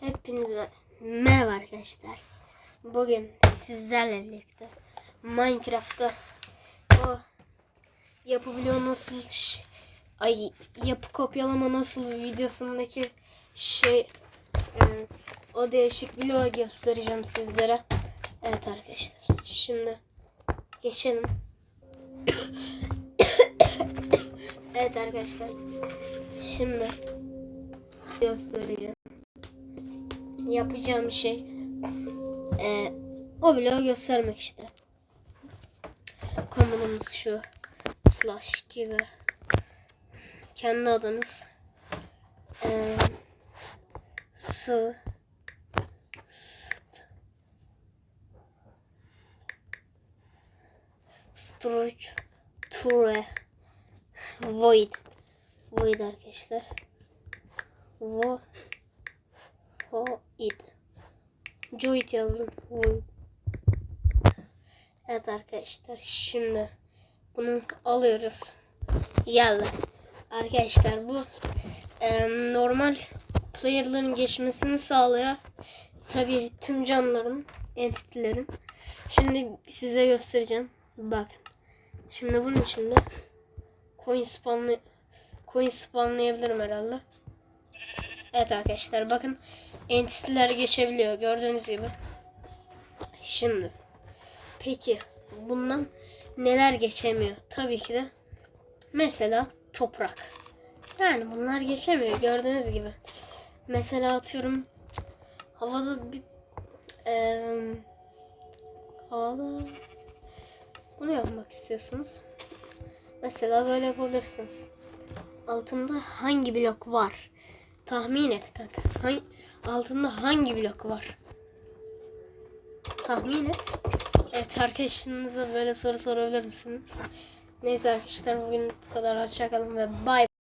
Hepinize merhaba arkadaşlar. Bugün sizlerle birlikte Minecraft'ta o bloğu nasıl ay yapı kopyalama nasıl videosundaki şey e, o değişik bloğu göstereceğim sizlere. Evet arkadaşlar. Şimdi geçelim. evet arkadaşlar. Şimdi göstereceğim yapacağım şey. Eee, o bloğu göstermek işte. Komunumuz şu. Slash gibi. Kendi adınız eee su. St. Structure. Void. Void arkadaşlar. Vo Void. Joit yazdım. Void. Evet arkadaşlar şimdi bunu alıyoruz. Yalla. Arkadaşlar bu e, normal player'ların geçmesini sağlıyor. Tabii tüm canlıların, entity'lerin. Şimdi size göstereceğim. Bakın. Şimdi bunun içinde coin spawnlı coin spawnlayabilirim herhalde. Evet arkadaşlar bakın entity'ler geçebiliyor gördüğünüz gibi. Şimdi peki bundan neler geçemiyor? Tabii ki de mesela toprak. Yani bunlar geçemiyor gördüğünüz gibi. Mesela atıyorum havada bir eee, havada bunu yapmak istiyorsunuz. Mesela böyle yapabilirsiniz. Altında hangi blok var? Tahmin et kanka. Hangi, altında hangi blok var? Tahmin et. Evet arkadaşınıza böyle soru sorabilir misiniz? Neyse arkadaşlar bugün bu kadar. Hoşçakalın ve bay